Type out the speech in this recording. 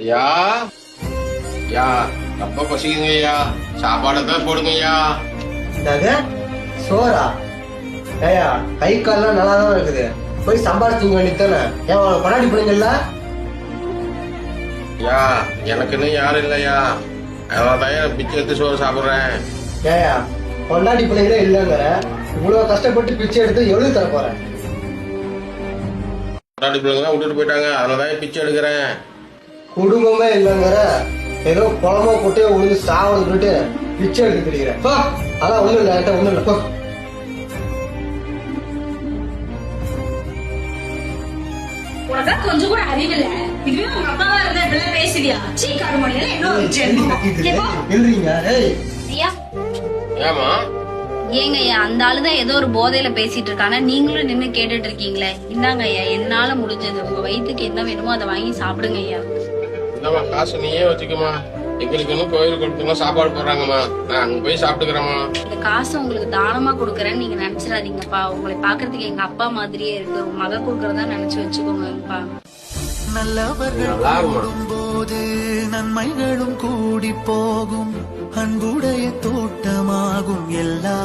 ஐயா ஐயா ரொம்ப பசிக்குங்க ஐயா சாப்பாடு தான் போடுங்க ஐயா என்னது சோறா. ஏயா கை கால்லாம் நல்லா தான் இருக்குது. போய் சம்பாதிச்சுங்க வேண்டியதானே ஏன் உனக்கு கொண்டாடி பிள்ளைங்கல்ல ஐயா எனக்குன்னு யாரும் இல்லையா? அதனால தான் பிச்சை எடுத்து சோறு சாப்பிட்றேன். ஏயா கொண்டாடி பிள்ளைங்களே இல்லைங்கிற இவ்வளவு கஷ்டப்பட்டு பிச்சை எடுத்து எவ்வளவு தர போற கொண்டாடி பிள்ளைங்க விட்டுட்டு போயிட்டாங்க. அதனால தான் பிச்சை எடுக்கிறேன். குடும்பமே இல்லைங்கிற ஏதோ குளமோ குட்டையோ விழுந்து சாவணுட்டு பிச்சை எடுத்து தெரிகிறேன். போ அதான் ஒண்ணும் இல்லை என்கிட்ட ஒண்ணும் இல்லை போ. உனக்கு கொஞ்சம் கூட அறிவில்ல இதுவே உங்க அப்பாவா இருந்தா இப்படிலாம் பேசுவியா? சீ கருமணியில என்ன ஒரு ஜென்மம் கேப்பா எழுறீங்க ஏய். ஐயா. ஏமா ஏங்க ஐயா அந்த ஆளுதான் ஏதோ ஒரு போதையில பேசிட்டு இருக்காங்க நீங்களும் நின்னு கேட்டுட்டு இருக்கீங்களே. இந்தாங்க ஐயா என்னால முடிஞ்சது. உங்க வயித்துக்கு என்ன வேணுமோ அதை வாங்கி சாப்பிடுங்க ஐயா. இந்தம்மா காசு நீயே வச்சுக்கம்மா. எங்களுக்கு இன்னும் கோயில் கொடுத்துலாம் சாப்பாடு போடுறாங்கம்மா. நான் அங்க போய் சாப்பிட்டுக்கிறேம்மா. இந்த காசை உங்களுக்கு தானமா கொடுக்கறேன்னு நீங்க நினைச்சிடாதீங்கப்பா. உங்களை பாக்குறதுக்கு எங்க அப்பா மாதிரியே இருக்கு. உங்க மக கொடுக்கறதா நினைச்சு வச்சுக்கோங்கப்பா. நல்லவர்கள் போது நன்மைகளும் கூடி போகும். அன்புடைய தோட்டமாகும் எல்லா